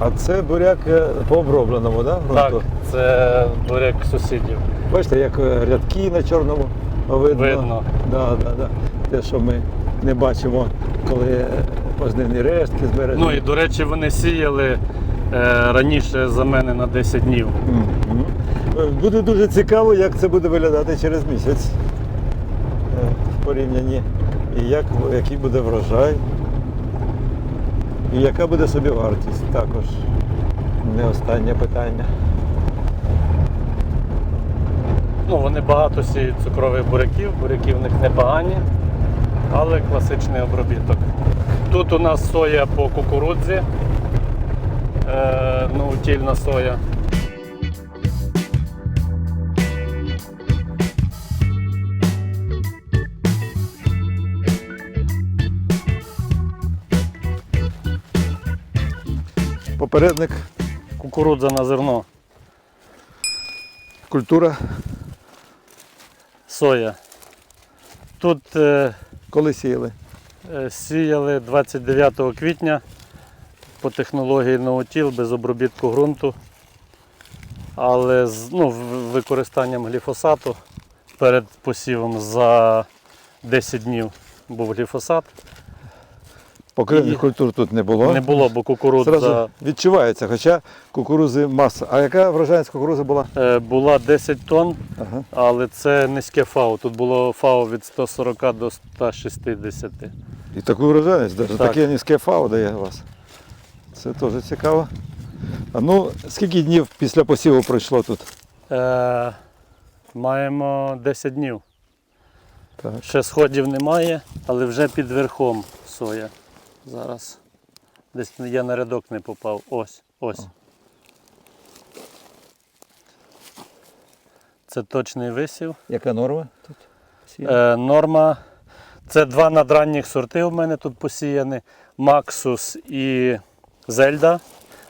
А це буряк е, по обробленому, да? Так, ґрунту? це буряк сусідів. Бачите, як е, рядки на чорному видно. Видно. Да, да, да. Те, що ми не бачимо, коли е, рештки збережені. Ну і до речі, вони сіяли е, раніше за мене на 10 днів. Мгм. Е, Буде дуже цікаво, як це буде виглядати через місяць в порівнянні. І як, який буде врожай. І яка буде собі вартість? також. Не останнє питання. Ну, вони багато сіють цукрових буряків, буряки в них непогані, але класичний обробіток. Тут у нас соя по кукурудзі, е, ну, тільна соя. Попередник, Кукурудза на зерно, культура. соя. Тут е, Коли сіяли? Е, Сіяли 29 квітня по технології ноутіл без обробітку ґрунту, але з ну, в- використанням гліфосату перед посівом за 10 днів був гліфосат. Покривних І- культур тут не було. Не було, бо кукурудза Зразу відчувається, хоча кукурузи маса. А яка врожайність кукурузи була? е, була 10 тонн, Ага. але це низьке ФАО. Тут було ФАО від 140 до 160. І таку врожайність, Так. таке низьке фау дає у вас. Це теж цікаво. А ну, скільки днів після посіву пройшло тут? Е, маємо 10 днів. Так. Ще сходів немає, але вже під верхом соя. Зараз. Десь я на рядок не попав. Ось, ось. Це точний висів. Яка норма тут? Е, норма. Це два надранніх сорти у мене тут посіяні. Максус і Зельда.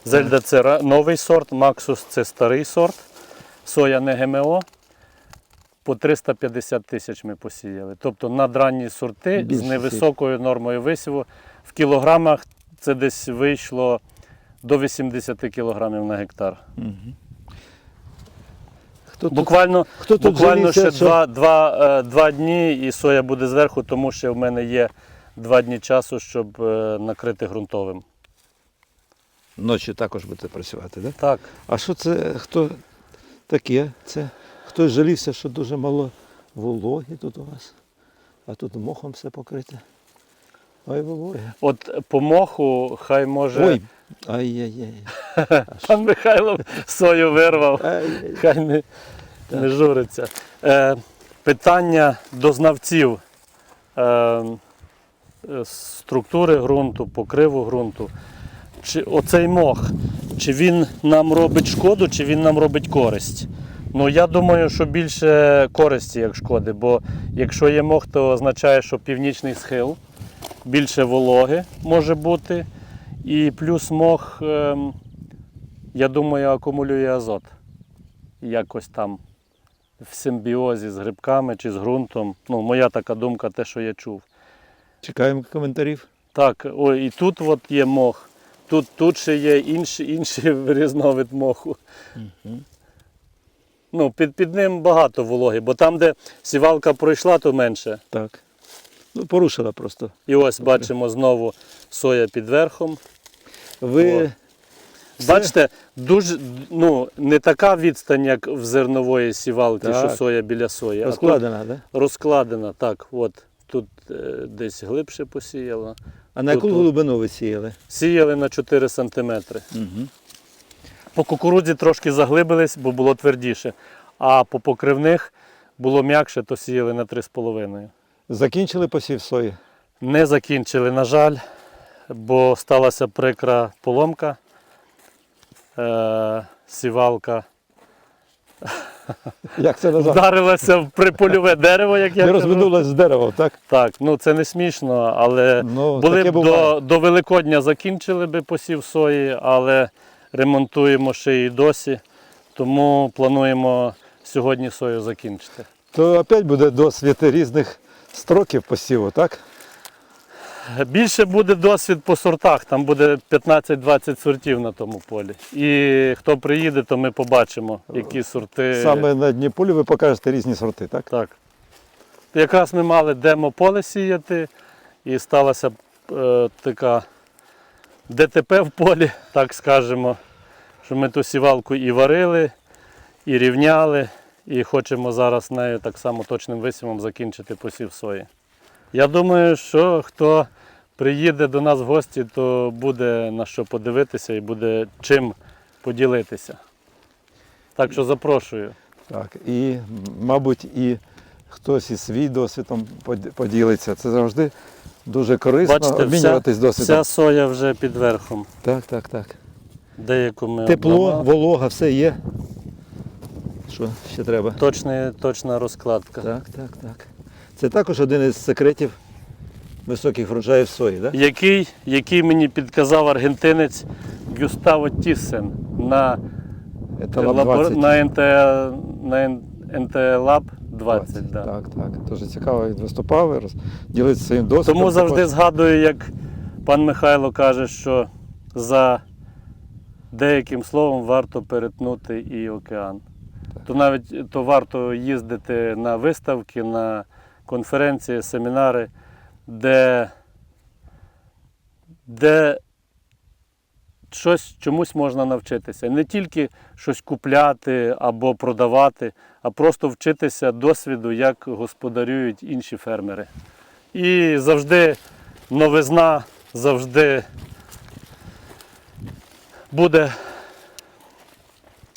Зельда це новий сорт, Максус це старий сорт. Соя не ГМО. По 350 тисяч ми посіяли. Тобто надранні сорти Більше з невисокою нормою висіву. В кілограмах це десь вийшло до 80 кілограмів на гектар. Хто тут? Буквально, хто тут буквально жалівся, ще що- два, два, е, два дні і соя буде зверху, тому що в мене є два дні часу, щоб е, накрити ґрунтовим. Ночі також будете працювати, так? Так. А що це, хто таке? Це хтось жалівся, що дуже мало вологи тут у вас, а тут мохом все покрите. Ой, вологи. От по моху хай може Ой, ай-яй-яй. пан Михайло сою вирвав, хай не, не журиться. Е, питання до знавців е, структури ґрунту, покриву ґрунту. Чи оцей мох, чи він нам робить шкоду, чи він нам робить користь? Ну, я думаю, що більше користі, як шкоди, бо якщо є мох, то означає, що північний схил, більше вологи може бути. І плюс мох, ем, я думаю, акумулює азот. Якось там в симбіозі з грибками чи з ґрунтом. Ну, моя така думка, те, що я чув. Чекаємо коментарів. Так, ой, і тут от є мох. Тут, тут ще є інший, інший різновид моху. Ну, під, під ним багато вологи, бо там, де сівалка пройшла, то менше. Так. Ну, порушила просто. І ось бачимо знову соя під верхом. Ви О. Бачите, дуже ну, не така відстань, як в зернової сівалки, Так. що соя біля сої. розкладена, так? Да? розкладена. Так, от тут е, десь глибше посіяло. А на яку глибину ви сіяли? Сіяли на 4 см. Угу. По кукурудзі трошки заглибились, бо було твердіше. А по покривних було м'якше, то сіяли на 3,5. Закінчили посів сої? Не закінчили, на жаль, бо сталася прикра поломка. Е, сівалка Як це назад? вдарилася в припольове дерево, як я Не розминулась з деревом, так? Так, ну це не смішно, але Ну, були б до, до Великодня закінчили би посів сої, але ремонтуємо ще і досі. Тому плануємо сьогодні сою закінчити. То опять буде досвід різних строків посіву, так? Більше буде досвід по сортах, там буде 15-20 сортів на тому полі. І хто приїде, то ми побачимо, які сорти. Саме на дні полі ви покажете різні сорти, так? Так. Якраз ми мали демо-поле сіяти, і сталася е, така ДТП в полі, так скажемо, що ми ту сівалку і варили, і рівняли, і хочемо зараз нею так само точним висівом закінчити посів сої. Я думаю, що хто приїде до нас в гості, то буде на що подивитися і буде чим поділитися. Так що запрошую. Так. І, мабуть, і хтось із свій досвідом поділиться. Це завжди дуже корисно Бачите, вся, обмінюватись досвідом. вся соя вже під верхом. Так, так, так. Деяку ми Тепло, обламали. волога, все є. Що ще треба? Точна, точна розкладка. Так, так, так. Це також один із секретів високих врожаїв сої, так? Який, який мені підказав аргентинець Гюставо Тіссен на, Це лабор- 20. на, НТ, на НТ Lab 20. Да. Так, так. Дуже цікаво, він виступав, і роз- ділиться своїм досвідом. Тому завжди Також- згадую, як пан Михайло каже, що за деяким словом варто перетнути і океан. То навіть то варто їздити на виставки, на конференції, семінари, де, де щось чомусь можна навчитися. Не тільки щось купляти або продавати, а просто вчитися досвіду, як господарюють інші фермери. І завжди новизна, завжди буде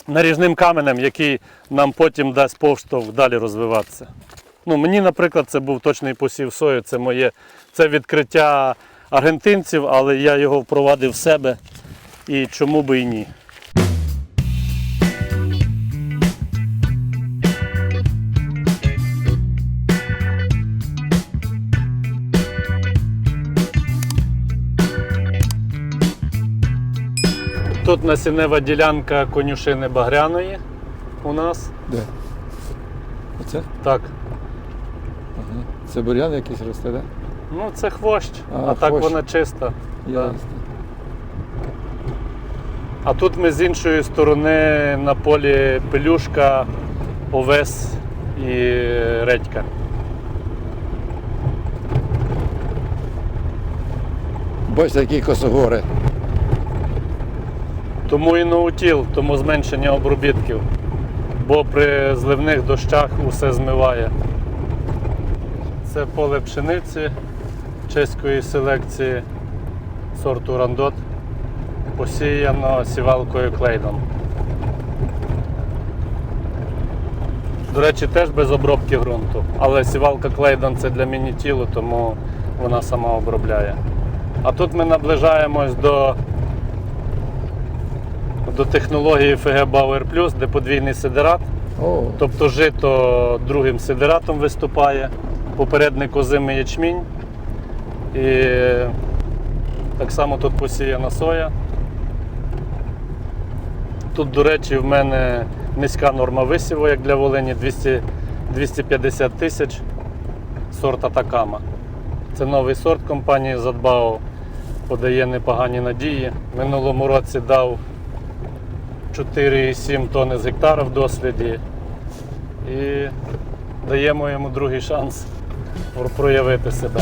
наріжним каменем, який нам потім дасть поштовх далі розвиватися. Ну, мені, наприклад, це був точний посів сою, це моє це відкриття аргентинців, але я його впровадив в себе і чому би і ні. Тут насінева ділянка конюшини Багряної у нас. Де? Оце? Так. Ага. Це бур'ян якийсь росте, так? Ну, це хвощ, А, а, так хвощ. вона чиста. Ясно. А тут ми з іншої сторони на полі пелюшка, овес і редька. Бачите, які косогори. Тому і ноутіл, тому зменшення обробітків. Бо при зливних дощах усе змиває. Це поле пшениці чеської селекції сорту Рандот, посіяно сівалкою клейдом. До речі, теж без обробки ґрунту. Але сівалка клейдон це для міні-тілу, тому вона сама обробляє. А тут ми наближаємось до до технології ФГ Bauer Plus, де подвійний сидерат. О, Тобто жито другим сидератом виступає, попередник озимий ячмінь. І так само тут посіяна соя. Тут, до речі, в мене низька норма висіву, як для Волині, 200, 250 тисяч сорт Атакама. Це новий сорт компанії Задбао, подає непогані надії. Минулому році дав 4,7 тонни з гектара в досліді і даємо йому другий шанс проявити себе.